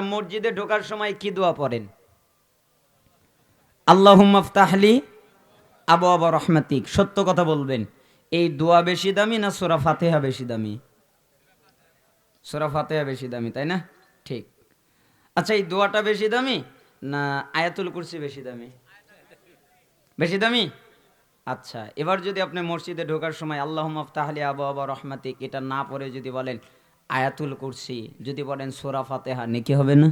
মসজিদে ঢোকার সময় কি দোয়া পড়েন? আল্লাহ মাফতাহলি আবু আবা রহমাতিক। সত্য কথা বলবেন, এই দোয়া বেশি দামি না সোরা ফাতেহা বেশি দামি? সোরা ফাতেহা বেশি দামি, তাই না? ঠিক। আচ্ছা এই দোয়াটা বেশি দামি না আয়াতুল কুরসি বেশি দামি? বেশি দামি? আচ্ছা এবার যদি আপনি মসজিদে ঢোকার সময় আল্লাহ মাফতাহলি আবু আবা রহমাতিক এটা না পড়ে যদি বলেন আয়াতুল কুরসি। যদি বলেন সোরা ফাতেহা, নেকি হবে না?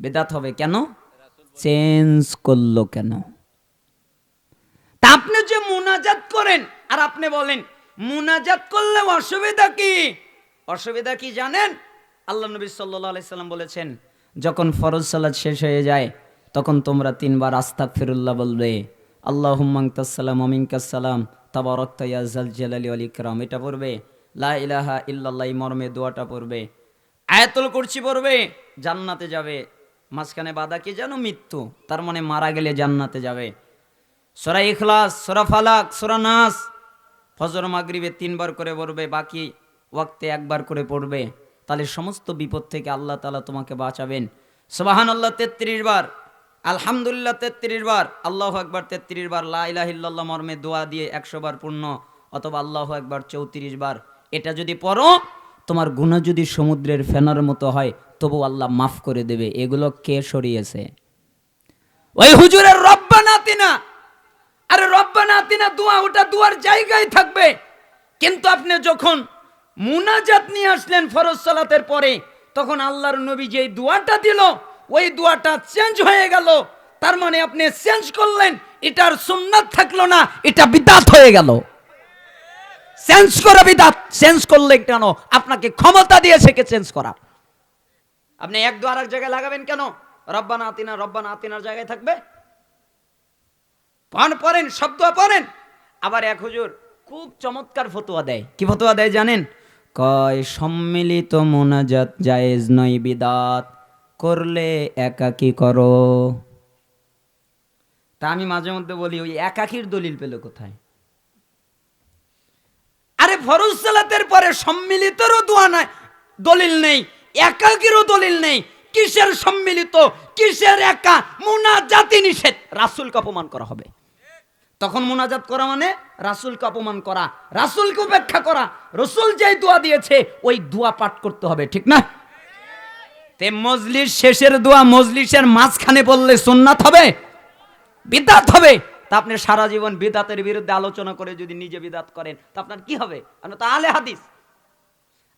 বেদাত হবে কেন? চেঞ্জ করল কেন? তা আপনি যে মুনাজাত করেন, আর আপনি বলেন, মুনাজাত করলে অসুবিধা কি? অসুবিধা কি জানেন? আল্লাহ নবী আলাইসাল্লাম বলেছেন, যখন ফরজ সালাদ শেষ হয়ে যায়, তখন তোমরা তিনবার আস্তাক ফিরুল্লাহ বলবে আল্লাহ হুম্মাংতাসালাম অমিনকাসালাম তাবারক্তা ইয়াজাল জালালি আল ইকরাম। এটা পড়বে লা ইলাহা ইল্লাল্লাহ মর্মে দোয়াটা পড়বে। আয়াতুল কুরসি পড়বে, জান্নাতে যাবে। মাঝখানে বাধা কি জানো মৃত্যু। তার মানে মারা গেলে জান্নাতে যাবে। সোরা ইখলাস, সোরা ফালাক, সোরা নাস। ফজর, মাগরিবে তিনবার করে পড়বে, বাকি ওয়াক্তে একবার করে পড়বে। তাহলে সমস্ত বিপদ থেকে আল্লাহ তালা তোমাকে বাঁচাবেন। সোবাহান আল্লাহ তেত্রিশ বার। আলহামদুলিল্লাহ, তেত্রিশ বার। আল্লাহ একবার তেত্রিশ বার। লাইলাহিল্লাহ মর্মে দোয়া দিয়ে একশো বার পূর্ণ, অথবা আল্লাহ একবার চৌত্রিশ বার। এটা যদি পড়ো, তোমার গুণা যদি সমুদ্রের ফেনার মতো হয় তবু আল্লাহ মাফ করে দেবে। এগুলো কে সরিয়েছে? ওই হুজুরের রব্বা নাতিনা। আরে রব্বা নাতিনা, দোয়া, ওটা দুয়ার জায়গায় থাকবে। কিন্তু আপনি যখন মুনাজাত নিয়ে আসলেন ফরজ সালাতের পরে, তখন আল্লাহর নবী যে দোয়াটা দিল, ওই দোয়াটা চেঞ্জ হয়ে গেল। তার মানে আপনি চেঞ্জ করলেন, এটার সুন্নাত থাকল না, এটা বিদাত হয়ে গেল। চেঞ্জ করা বিদাত চেঞ্জ করলে কেন আপনাকে ক্ষমতা দিয়েছে কে চেঞ্জ করার আপনি এক দু আর এক জায়গায় লাগাবেন কেন? রব্বানা আতিনা, রব্বানা আতিনার জায়গায় থাকবে। পান পড়েন শব্দ পড়েন। আবার এক হুজুর খুব চমৎকার ফতোয়া দেয়। কি ফতোয়া দেয় জানেন? কয়, সম্মিলিত মোনাজাত জায়েজ নয় বিদাত, করলে একাকি করো। তা আমি মাঝে মধ্যে বলি, ওই একাকির দলিল পেল কোথায়? আরে ফরজ সালাতের পরে সম্মিলিতরও দোয়া নাই, দলিল নেই, একাকিরও দলিল নেই। কিসের সম্মিলিত, কিসের একা? মুনাজাতি নিষেধ। রাসূলকে অপমান করা হবে। তখন মুনাজাত করা মানে রাসূলকে অপমান করা, রাসূলকে উপেক্ষা করা। রসুল যেই দোয়া দিয়েছে, ওই দোয়া পাঠ করতে হবে, ঠিক না? তে মজলিস শেষের দোয়া মজলিসের মাঝখানে বললে সুন্নাত হবে, বিদাত হবে। তা আপনি সারা জীবন বিদাতের বিরুদ্ধে আলোচনা করে যদি নিজে বিদাত করেন, তা আপনার কি হবে? আপনি তো আলে হাদিস।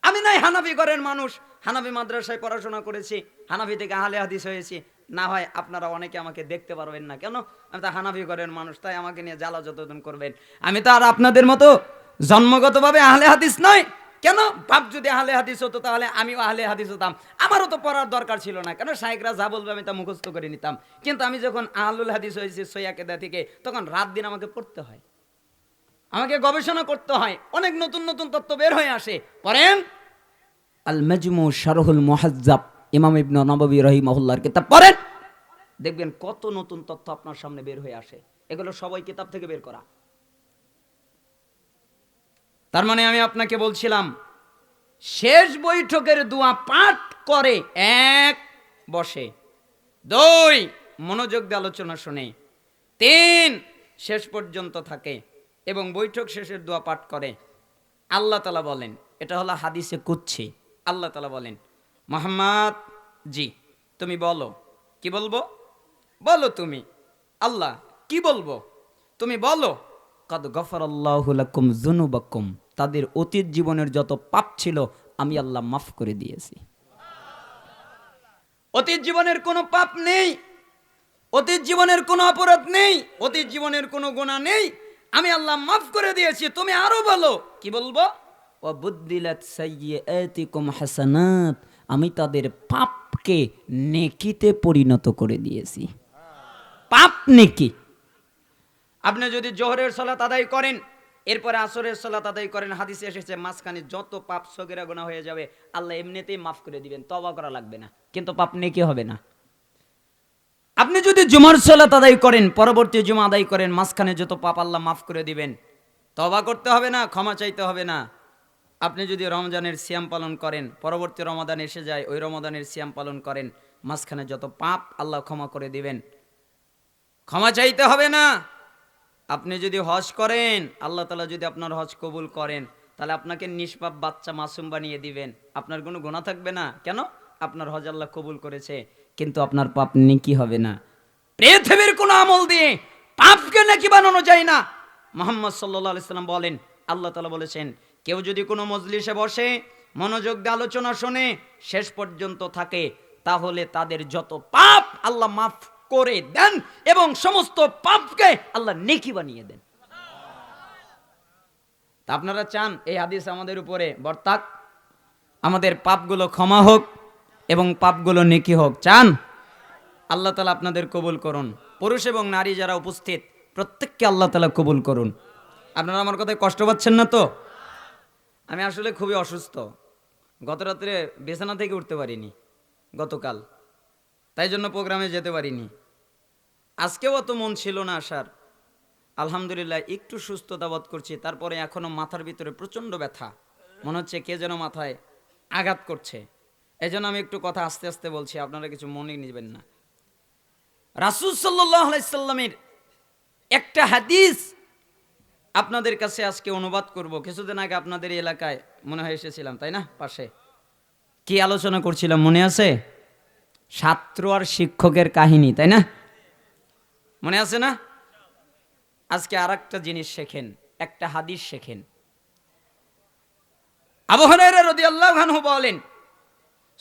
আমি নাই হানাফি করেন মানুষ, হানাফি মাদ্রাসায় পড়াশোনা করেছি, হানাফি থেকে আহলে হাদিস হয়েছি। না হয় আপনারা অনেকে আমাকে দেখতে পারবেন না। কেন? আমি তো হানাফি করেন মানুষ, তাই আমাকে নিয়ে জ্বালা যতদিন করবেন। আমি তো আর আপনাদের মতো জন্মগতভাবে আহলে হাদিস নয়। কেন? বাপ যদি আহলে হাদিস হতো, তাহলে আমিও আহলে হাদিস হতাম। আমারও তো পড়ার দরকার ছিল না। কেন? শাইকরা যা বলবে আমি তা মুখস্থ করে নিতাম। কিন্তু আমি যখন আহলুল হাদিস হয়েছি সৈয়াকেদা থেকে, তখন রাত দিন আমাকে পড়তে হয়। আমাকে গবেষণা করতে হয়। অনেক নতুন নতুন তত্ত্ব বের হয়ে আসে। পড়েন? আল মাজমু শারহুল মুহাজ্জাব, ইমাম ইবনে নববী রহিমাহুল্লাহর কিতাব। পড়েন? দেখবেন কত নতুন তথ্য আপনার সামনে বের হয়ে আসে। এগুলো সবাই কিতাব থেকে বের করা। তার মানে আমি আপনাকে বলছিলাম, শেষ বৈঠকের দোয়া পাঠ করে এক বসে, দুই মনোযোগ দিয়ে আলোচনা শুনে, তিন শেষ পর্যন্ত থাকে এবং বৈঠক শেষের দোয়া পাঠ করে। আল্লাহ তালা বলেন, এটা হলো হাদিসে কুচ্ছি আল্লাহ তালা বলেন, মোহাম্মদ, জি, তুমি বলো। কি বলব? বলো তুমি। আল্লাহ, কি বলব? তুমি বলো। কদ গফর আল্লাহুলাকুম জুনুবাকুম তাদের অতীত জীবনের যত পাপ ছিল, আমি আল্লাহ মাফ করে দিয়েছি। অতীত জীবনের কোনো পাপ নেই, অতীত জীবনের কোনো অপরাধ নেই, অতীত জীবনের কোনো গুণা নেই, আমি আল্লাহ মাফ করে দিয়েছি, তুমি আরও বলো, কি বলব? হাসানাত। আমি তাদের পাপকে নেকিতে পরিণত করে দিয়েছি। পাপ নেকি। আপনি যদি জোহরের সলাত আদায় করেন, এরপরে আসরের সলাত আদায় করেন, হাদিসে এসেছে, মাঝখানে যত পাপ সগেরা গোনা হয়ে যাবে, আল্লাহ এমনিতেই মাফ করে দিবেন তবা করা লাগবে না। কিন্তু পাপ নেকি হবে না। আপনি যদি জুমার সলাত আদায় করেন, পরবর্তী জুমা আদায় করেন, মাঝখানে যত পাপ আল্লাহ মাফ করে দিবেন তবা করতে হবে না, ক্ষমা চাইতে হবে না। আপনি যদি রমজানের সিয়াম পালন করেন, পরবর্তী রমাদান এসে যায়, ওই রমাদানের সিয়াম পালন করেন, মাঝখানে যত পাপ আল্লাহ ক্ষমা করে দিবেন। ক্ষমা চাইতে হবে না। আপনি যদি হজ করেন, আল্লাহ তালা যদি আপনার হজ কবুল করেন, তাহলে আপনাকে নিষ্পাপ বাচ্চা মাসুম বানিয়ে দিবেন। আপনার কোনো গুণা থাকবে না। কেন? আপনার হজ আল্লাহ কবুল করেছে, কিন্তু আপনার পাপ নেকি হবে না। পৃথিবীর কোনো আমল দিয়ে পাপকে নাকি বানানো যায় না। মোহাম্মদ সাল্লাহ আলাইসাল্লাম বলেন, আল্লাহ তালা বলেছেন, কেউ যদি কোনো মজলিসে বসে মনোযোগ দিয়ে আলোচনা শোনে, শেষ পর্যন্ত থাকে, তাহলে তাদের যত পাপ আল্লাহ মাফ করে দেন এবং সমস্ত পাপকে আল্লাহ নেকি বানিয়ে দেন। তা আপনারা চান এই হাদিস আমাদের উপরে বর্তাক, আমাদের পাপগুলো ক্ষমা হোক এবং পাপগুলো নেকি হোক। চান? আল্লাহ তালা আপনাদের কবুল করুন। পুরুষ এবং নারী যারা উপস্থিত, প্রত্যেককে আল্লাহ তালা কবুল করুন। আপনারা আমার কথায় কষ্ট পাচ্ছেন না তো? আমি আসলে খুবই অসুস্থ। গত রাত্রে বিছানা থেকে উঠতে পারিনি, গতকাল। তাই জন্য প্রোগ্রামে যেতে পারিনি। আজকেও অত মন ছিল না আসার। আলহামদুলিল্লাহ, একটু সুস্থতা বোধ করছি, তারপরে এখনও মাথার ভিতরে প্রচণ্ড ব্যথা। মনে হচ্ছে কে যেন মাথায় আঘাত করছে। এই আমি একটু কথা আস্তে আস্তে বলছি, আপনারা কিছু মনে নেবেন না। রাসুল সাল্লাহ আলাইসাল্লামের একটা হাদিস আপনাদের কাছে আজকে অনুবাদ করব। কিছুদিন আগে আপনাদের এলাকায় মনে হয় এসেছিলাম, তাই না? পাশে। কি আলোচনা করছিলাম, মনে আছে? ছাত্র আর শিক্ষকের কাহিনী, তাই না? মনে আছে না? আজকে আর একটা জিনিস শেখেন, একটা হাদিস শেখেন। আবহাওয়ার রদি আল্লাহ বলেন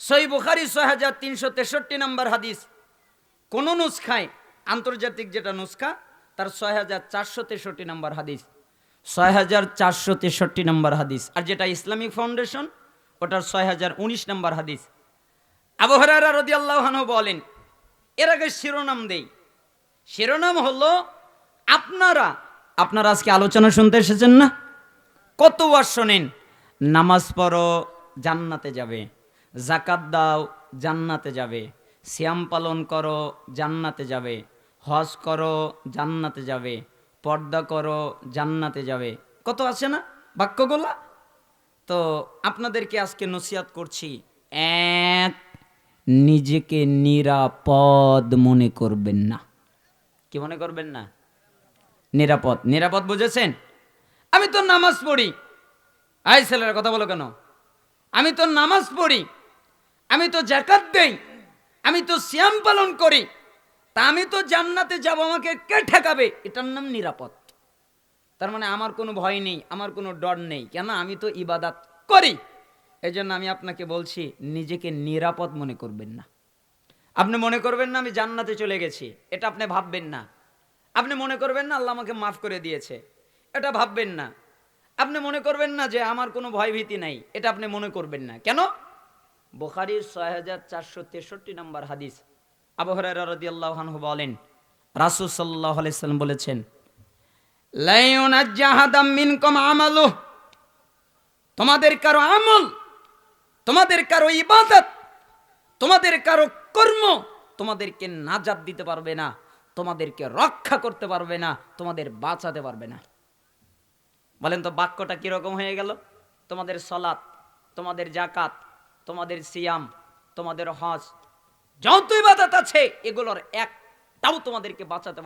সই বুখারি ছয় হাজার তিনশো তেষট্টি নম্বর হাদিস, কোন নুসখায়, আন্তর্জাতিক যেটা নুসখা, তার ছয় হাজার চারশো তেষট্টি নম্বর হাদিস। ছয় হাজার চারশো তেষট্টি নম্বর হাদিস। আর যেটা ইসলামিক ফাউন্ডেশন, ওটার ছয় হাজার উনিশ নম্বর হাদিস। আবহাওয়ারা রদি আল্লাহ বলেন, এর আগে শিরোনাম দেই। শিরোনাম হলো, আপনারা আপনারা আজকে আলোচনা শুনতে এসেছেন না? কত কতবার শোনেন, নামাজ পড়ো, জান্নাতে যাবে। জাকাত দাও, জান্নাতে যাবে। শ্যাম পালন করো, জান্নাতে যাবে। হজ করো, জান্নাতে যাবে। পর্দা করো, জান্নাতে যাবে। কত আছে না বাক্যগুলা? তো আপনাদেরকে আজকে নসিহাত করছি, এক নিজেকে নিরাপদ মনে করবেন না। কি মনে করবেন না? নিরাপদ। নিরাপদ বুঝেছেন? আমি তো নামাজ পড়ি। আই ছেলেরা, কথা বলো কেন? আমি তো নামাজ পড়ি। আমি তো জাকাত দেই। আমি তো শ্যাম পালন করি। তা আমি তো জান্নাতে যাব, আমাকে কে ঠেকাবে? এটার নাম নিরাপদ। তার মানে আমার কোনো ভয় নেই, আমার কোনো ডর নেই। কেন? আমি তো ইবাদাত করি। এই জন্য আমি আপনাকে বলছি, নিজেকে নিরাপদ মনে করবেন না। আপনি মনে করবেন না, আমি জান্নাতে চলে গেছি। এটা আপনি ভাববেন না। আপনি মনে করবেন না, আল্লাহ আমাকে মাফ করে দিয়েছে। এটা ভাববেন না। আপনি মনে করবেন না যে আমার কোনো ভয় ভীতি নাই। এটা আপনি মনে করবেন না। কেন? বোখারির ছয় হাজার চারশো তেষট্টি নম্বর হাদিস। আবহরার বলেন, রাসুল সাল্লাহ আলাইসাল্লাম বলেছেন লাইউনাজ্জাহাদাম মিনকুম আমালু তোমাদের কারও আমল তোমাদের কারও ইবাদত, তোমাদের কারও কর্ম তোমাদেরকে নাজাত দিতে পারবে না, তোমাদেরকে রক্ষা করতে পারবে না, তোমাদের বাঁচাতে পারবে না। বলেন তো বাক্যটা কীরকম হয়ে গেল? তোমাদের সলাৎ তোমাদের জাকাত তোমাদের সিয়াম, তোমাদের হজ, যত ইবাদত আছে, এগুলোর একটাও তোমাদেরকে বাঁচাতে